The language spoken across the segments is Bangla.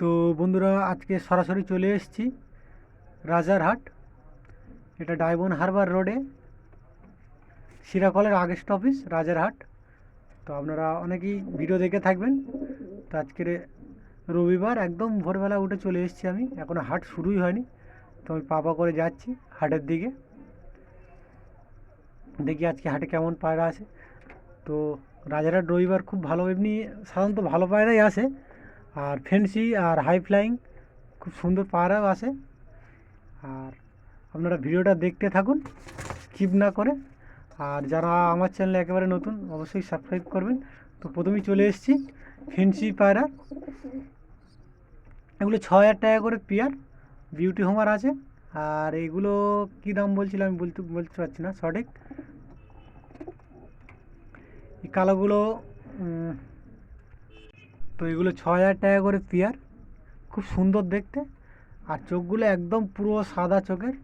তো বন্ধুরা, আজকে সরাসরি চলে এসেছি রাজারহাট। এটা ডায়মন্ড হারবার রোডে। সিরাকলের আগের স্টপিস রাজারহাট। তো আপনারা অনেকেই ভিডিও দেখে থাকবেন। তো আজকের রবিবার, একদম ভোরবেলা উঠে চলে এসেছি আমি। এখনও হাট শুরুই হয়নি। তো আমি পাপা করে যাচ্ছি হাটের দিকে। দেখি আজকে হাটে কেমন পায়রা আছে। তো রাজারহাট রবিবার খুব ভালো, এমনি সাধারণত ভালো পায়রাই আসে। আর ফেন্সি আর হাই ফ্লাইং খুব সুন্দর পায়রাও আসে আর আপনারা ভিডিওটা দেখতে থাকুন স্কিপ না করে। আর যারা আমার চ্যানেলে একেবারে নতুন, অবশ্যই সাবস্ক্রাইব করবেন। তো প্রথমেই চলে এসেছি ফেন্সি পায়রা এগুলো ছ হাজার টাকা করে পেয়ার বিউটি হোমার আছে। আর এগুলো কী দাম বলছিলাম আমি বলতে বলতে পারছি না, সঠিক? এই কালোগুলো তো এগুলো ছ হাজার টাকা করে পেয়ার, খুব সুন্দর দেখতে। আর চোখগুলো একদম পুরো সাদা চোখের।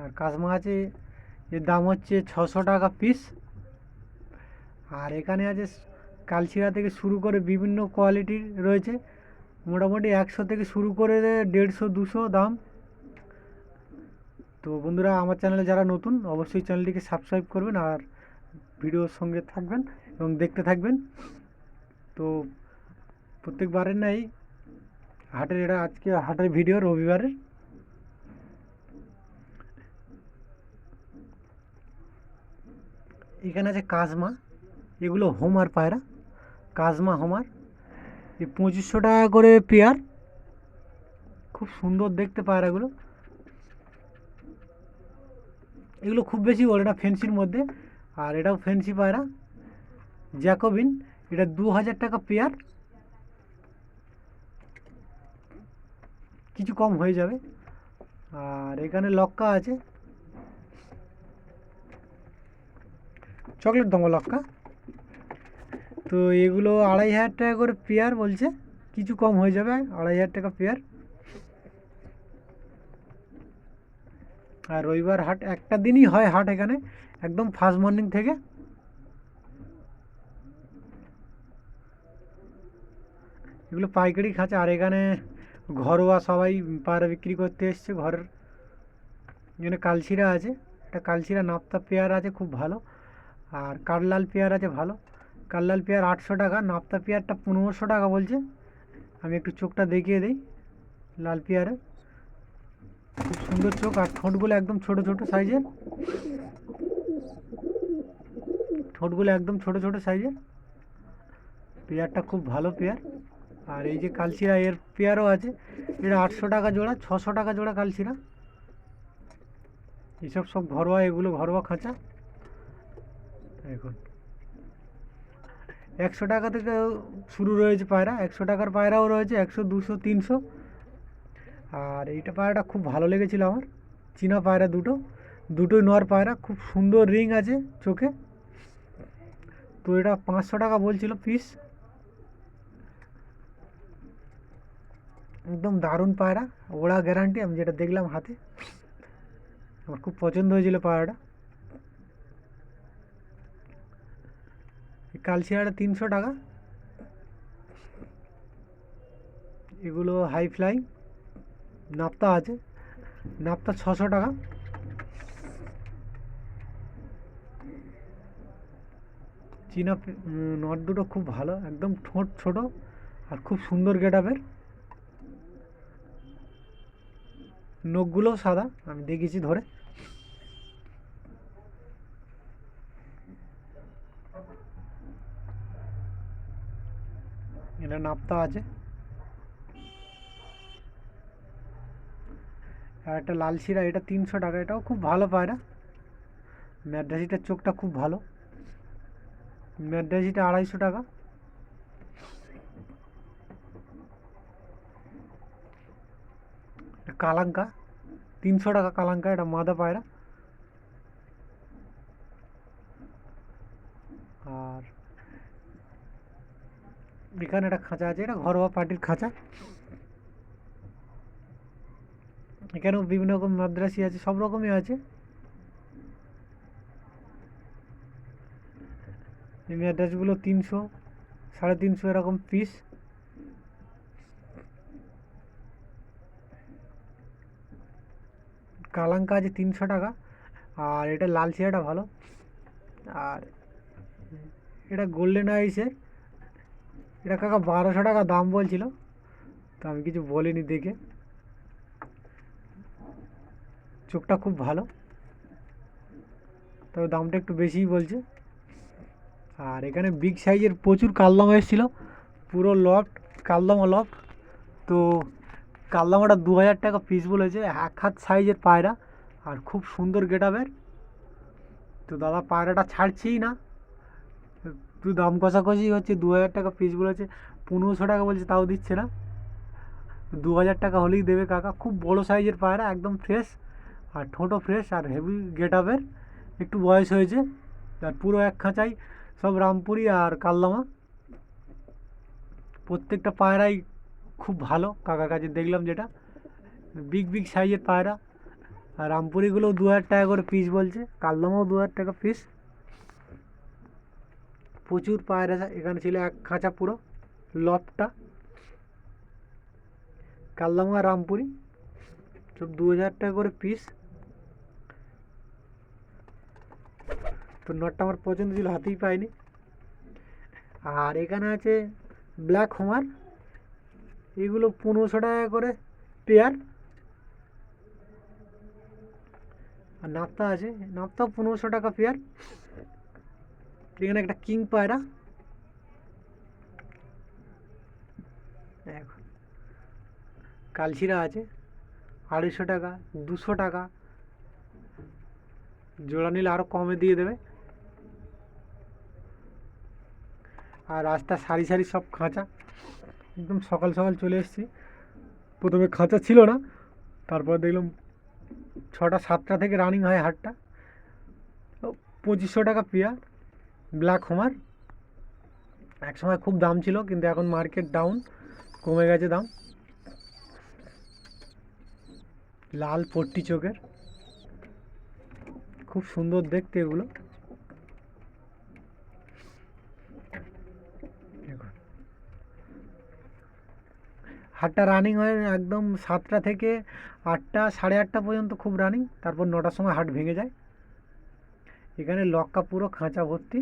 আর কাজমা আছে, এর দাম হচ্ছে ছশো টাকা পিস আর এখানে আছে কালচিরা থেকে শুরু করে বিভিন্ন কোয়ালিটির রয়েছে। মোটামুটি একশো থেকে শুরু করে দেড়শো, দুশো দাম। তো বন্ধুরা, আমার চ্যানেলে যারা নতুন, অবশ্যই চ্যানেলটিকে সাবস্ক্রাইব করবেন আর ভিডিওর সঙ্গে থাকবেন। এবং দেখতে থাকবেন। তো প্রত্যেকবারের নাই হাটের এটা আজকে হাটের ভিডিও রবিবারের। এখানে আছে কাজমা, এগুলো হোমার পায়রা। কাজমা হোমার এই পঁচিশশো টাকা করে পেয়ার। খুব সুন্দর দেখতে পায়রাগুলো। এগুলো খুব বেশি ওর এটা ফেন্সির মধ্যে। আর এটাও ফেন্সি পায়রা। জ্যাকোবিন, এটা দু হাজার টাকা পেয়ার। কিছু কম হয়ে যাবে। আর এখানে লক্কা আছে। চকলেট দমা লক্কা। তো এগুলো আড়াই হাজার টাকা করে পেয়ার বলছে। কিছু কম হয়ে যাবে আড়াই হাজার টাকা পেয়ার। আর রবিবার হাট, একটা দিনই হয় হাট এখানে, একদম ফার্স্ট মর্নিং থেকে। এগুলো পাইকারি খাঁচা আর এখানে ঘরোয়া সবাই পায়রা বিক্রি করতে এসছে ঘরের এখানে কালশিরা আছে। একটা কালশিরা নাপ্তা পেয়ার আছে খুব ভালো। আর কাঠলাল পেয়ার আছে ভালো। কাঠলাল পেয়ার আটশো টাকা, নাপ্তা পেয়ারটা পনেরোশো টাকা বলছে। আমি একটু চোখটা দেখিয়ে দিই লাল পেয়ারে খুব সুন্দর চোখ আর ঠোঁটগুলো একদম ছোট ছোট সাইজের। ঠোঁটগুলো একদম ছোট ছোট সাইজের। পেয়ারটা খুব ভালো পেয়ার। আর এই যে কালচিরা এর পেয়ারও আছে। এটা আটশো টাকা জোড়া, ছশো টাকা জোড়া কালচিরা এসব সব ঘরোয়া, এগুলো ঘরোয়া খাঁচা। এখন একশো টাকা থেকে শুরু রয়েছে পায়রা, একশো টাকার পায়রাও রয়েছে, একশো, দুশো, তিনশো। আর এইটা পায়রাটা খুব ভালো লেগেছিল আমার। চীনা পায়রা দুটো। দুটোই নর পায়রা, খুব সুন্দর রিং আছে চোখে। তো এটা পাঁচশো টাকা বলছিল পিস। একদম দারুণ পায়রা ওড়া গ্যারান্টি আমি যেটা দেখলাম হাতে। আমার খুব পছন্দ হয়েছিল পায়রাটা কালচিরাটা তিনশো টাকা। এগুলো হাই ফ্লাই নাপ্তা আছে। নাপ্তা ছশো টাকা। চীনা নট দুটো খুব ভালো, একদম ঠোঁট ছোট আর খুব সুন্দর গেট আপের নখগুলোও সাদা, আমি দেখেছি ধরে। এটা নাপতা আছে। আর একটা লাল শিরা, এটা তিনশো টাকা, এটাও খুব ভালো পায়রা ম্যাড্রাসিটার চোখটা খুব ভালো। ম্যাড্রাসিটা আড়াইশো টাকা এটা কালাঙ্কা তিনশো টাকা কালাঙ্কা এটা মাদা পায়রা। আর এখানে একটা খাঁচা আছে, এটা ঘরোয়া পার্টির খাঁচা। এখানেও বিভিন্ন রকম মাদ্রাসি আছে, সব রকমই আছে। এই ম্যাড্রাসগুলো তিনশো, সাড়ে তিনশো এরকম পিস কালাঙ্কা আছে তিনশো টাকা। আর এটা লাল শিরাটা ভালো। আর এটা গোল্ডেন আইসের এটা কাকা বারোশো টাকা দাম বলছিল। তো আমি কিছু বলিনি দেখে। চোখটা খুব ভালো। তবে দামটা একটু বেশিই বলছে। আর এখানে বিগ সাইজের প্রচুর কালদমা এসেছিল। পুরো লফট কালদমা লফট তো কালদমাটা দু হাজার টাকা পিস বলেছে, এক হাত সাইজের পায়রা, আর খুব সুন্দর গেটাবের তো দাদা, পায়রাটা ছাড়ছেই না। একটু দাম কষাকষি হচ্ছে দু হাজার টাকা পিস বলেছে, পনেরোশো টাকা বলছে, তাও দিচ্ছে না। দু হাজার টাকা হলেই দেবে কাকা, খুব বড় সাইজের পায়রা, একদম ফ্রেশ আর ঠোঁটো ফ্রেশ আর হেভি গেটাবের একটু বয়স হয়েছে, আর পুরো এক খাঁচাই সব রামপুরি আর কালদামা প্রত্যেকটা পায়রাই খুব ভালো কাকার কাছে দেখলাম যেটা। বিগ বিগ সাইজের পায়রা। আর রামপুরিগুলোও দু হাজার টাকা করে পিস বলছে। কালদামাও দু হাজার টাকা পিস প্রচুর পায়রা এখানে ছিল এক খাঁচা পুরো লফটা কালদামা রামপুরি। সব দু হাজার টাকা করে পিস তো নটটা আমার পছন্দ ছিল, হাতেই পাইনি। আর এখানে আছে ব্ল্যাক হোমার এগুলো পনেরোশো টাকা করে পেয়ার। আর নাপ্তা আছে, নাপ্তাও পনেরোশো টাকা পেয়ার। এখানে একটা কিং পায়রা। কালশিরা আছে, আড়াইশো টাকা, দুশো টাকা। জোড়া নিলে আরও কমে দিয়ে দেবে। আর রাস্তা সারি সারি সব খাঁচা। একদম সকাল সকাল চলে এসেছি। প্রথমে খাঁচা ছিল না, তারপর দেখলাম ছটা সাতটা থেকে রানিং হয় হাটটা। পঁচিশশো টাকা পেয়ার ব্ল্যাক হোমার এক সময় খুব দাম ছিল, কিন্তু এখন মার্কেট ডাউন কমে গেছে দাম। লাল পট্টি চোখের। খুব সুন্দর দেখতে এগুলো দেখুন। হাটটা রানিং হয় একদম সাতটা থেকে আটটা, সাড়ে আটটা পর্যন্ত খুব রানিং তারপর নটার সময় হাট ভেঙে যায়। এখানে লক্কা পুরো খাঁচা ভর্তি।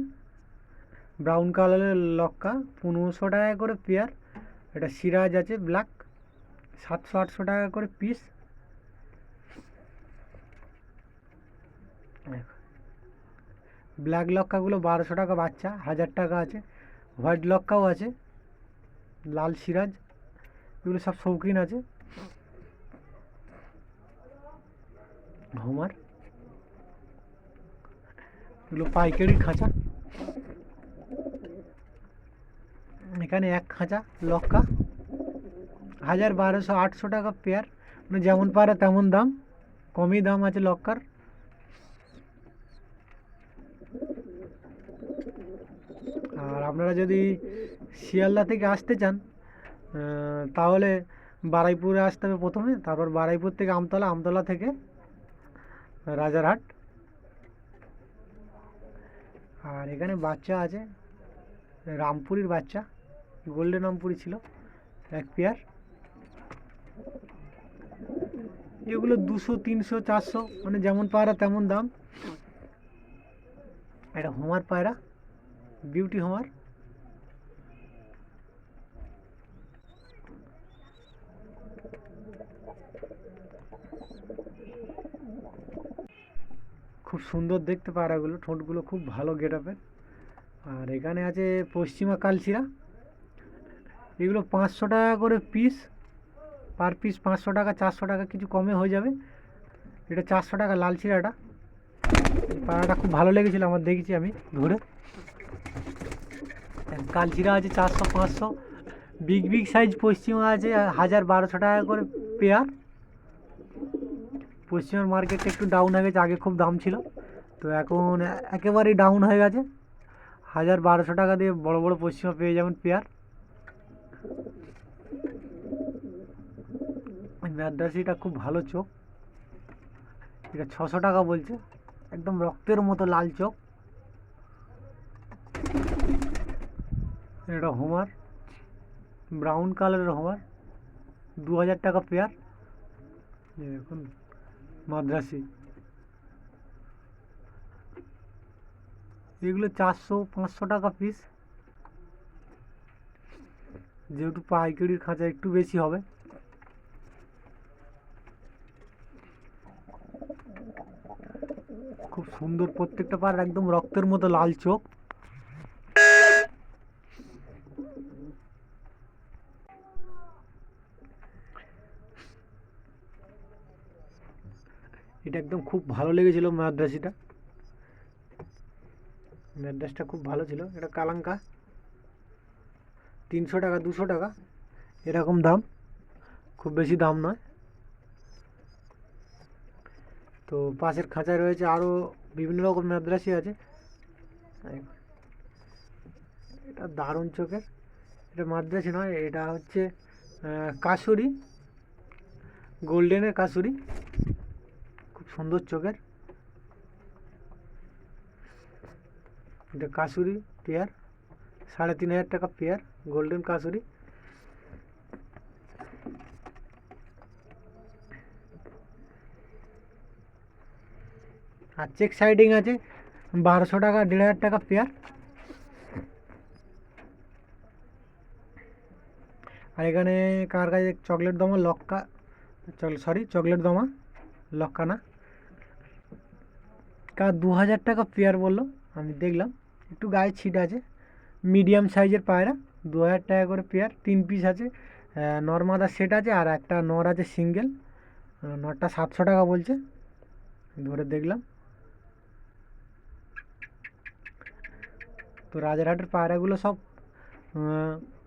ব্রাউন কালারের লক্কা, পনেরোশো টাকা করে পেয়ার এটা সিরাজ আছে ব্ল্যাক সাতশো, আটশো টাকা করে পিস ব্ল্যাক লক্কাগুলো বারোশো টাকা বাচ্চা, হাজার টাকা আছে। হোয়াইট লক্কাও আছে, লাল সিরাজ। এগুলো সব শৌখিন আছে। হোমার এগুলো পাইকারি খাঁচা। এখানে এক খাঁচা লক্কা। হাজার বারোশো আটশো টাকা পেয়ার। মানে যেমন পারে তেমন দাম। কমই দাম আছে লক্কার। আর আপনারা যদি শিয়ালদা থেকে আসতে চান তাহলে বারাইপুরে আসতে হবে প্রথমে, তারপর বারাইপুর থেকে আমতলা আমতলা থেকে রাজারহাট। আর এখানে বাচ্চা আছে, রামপুরির বাচ্চা, গোল্ডেন রামপুরি ছিল, এক পেয়ার। এগুলো দুশো, তিনশো, চারশো মানে যেমন পায়রা তেমন দাম। এটা হোমার পায়রা বিউটি হোমার খুব সুন্দর দেখতে পায়রাগুলো ঠোঁটগুলো খুব ভালো গেটআপের। আর এখানে আছে পশ্চিমা কালচিরা এগুলো পাঁচশো টাকা করে পিস পার পিস পাঁচশো টাকা, চারশো টাকা কিছু কমে হয়ে যাবে। এটা চারশো টাকা লাল চিরাটা পায়রাটা খুব ভালো লেগেছিলো আমার দেখেছি আমি ধরে কালচিরা আছে চারশো, পাঁচশো। বিগ বিগ সাইজ পশ্চিমা আছে, হাজার বারোশো টাকা করে পেয়ার পশ্চিমের মার্কেটটা একটু ডাউন হয়ে গেছে, আগে খুব দাম ছিল। তো এখন একেবারেই ডাউন হয়ে গেছে। হাজার বারোশো টাকা দিয়ে বড় বড় পশ্চিমা পেয়ে যাবেন পেয়ার। ম্যাদ্রাসিটা খুব ভালো চোখ। এটা ছশো টাকা বলছে। একদম রক্তের মতো লাল চোখ। এটা হোমার ব্রাউন কালারের হোমার দু হাজার টাকা পেয়ার। দেখুন। মাদ্রাসি। এগুলো চারশো, পাঁচশো টাকা পিস যেহেতু পাইকারির খাঁচা একটু বেশি হবে। খুব সুন্দর প্রত্যেকটা পার একদম রক্তের মতো লাল চোখ এটা একদম খুব ভালো লেগেছিল মাদ্রাসিটা। মাদ্রাসটা খুব ভালো ছিল। এটা কালাঙ্কা। তিনশো টাকা, দুশো টাকা, এরকম দাম। খুব বেশি দাম নয়। তো পাশের খাঁচায় রয়েছে আরও বিভিন্ন রকম মাদ্রাসি আছে। এটা দারুণ চোখের। এটা মাদ্রাসি নয়, এটা হচ্ছে কাসুরি। গোল্ডেনের কাসুরি। সুন্দর চোখের। এটা কাসুরি পেয়ার, সাড়ে তিন হাজার টাকা পেয়ার, গোল্ডেন কাসুরি। আর চেক সাইডিং আছে, বারোশো টাকা, দেড় হাজার টাকা পেয়ার। আর এখানে কার কাছে, চকলেট দমা লক্কা সরি চকলেট দমা লক্কা না কার দু হাজার টাকা পেয়ার বলল, আমি দেখলাম, একটু গায়ে ছিট আছে মিডিয়াম সাইজের পায়রা দু হাজার টাকা করে পেয়ার তিন পিস আছে নর্মাদা সেট আছে আর একটা নর আছে সিঙ্গেল নরটা সাতশো টাকা বলছে, ধরে দেখলাম। তো রাজারহাটের পায়রাগুলো সব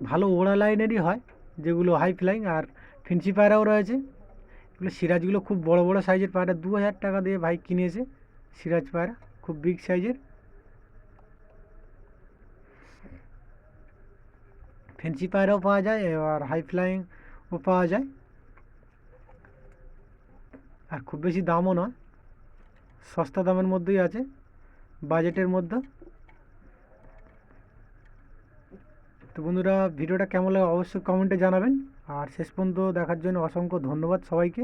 ভালো ওড়া লাইনেরই হয়, যেগুলো হাই ফ্লাইং আর ফিন্সি পায়রাও রয়েছে। এগুলো সিরাজগুলো খুব বড় বড় সাইজের পায়রা দু হাজার টাকা দিয়ে ভাই কিনেছে। সিরাজ পায়রা খুব বিগ সাইজের ফেন্সি পায়রাও পাওয়া যায় আর হাই ফ্লাইংও পাওয়া যায়। আর খুব বেশি দামও নয়, সস্তা দামের মধ্যেই আছে, বাজেটের মধ্যে। তো বন্ধুরা, ভিডিওটা কেমন লাগে অবশ্যই কমেন্টে জানাবেন। আর শেষ পর্যন্ত দেখার জন্য অসংখ্য ধন্যবাদ সবাইকে।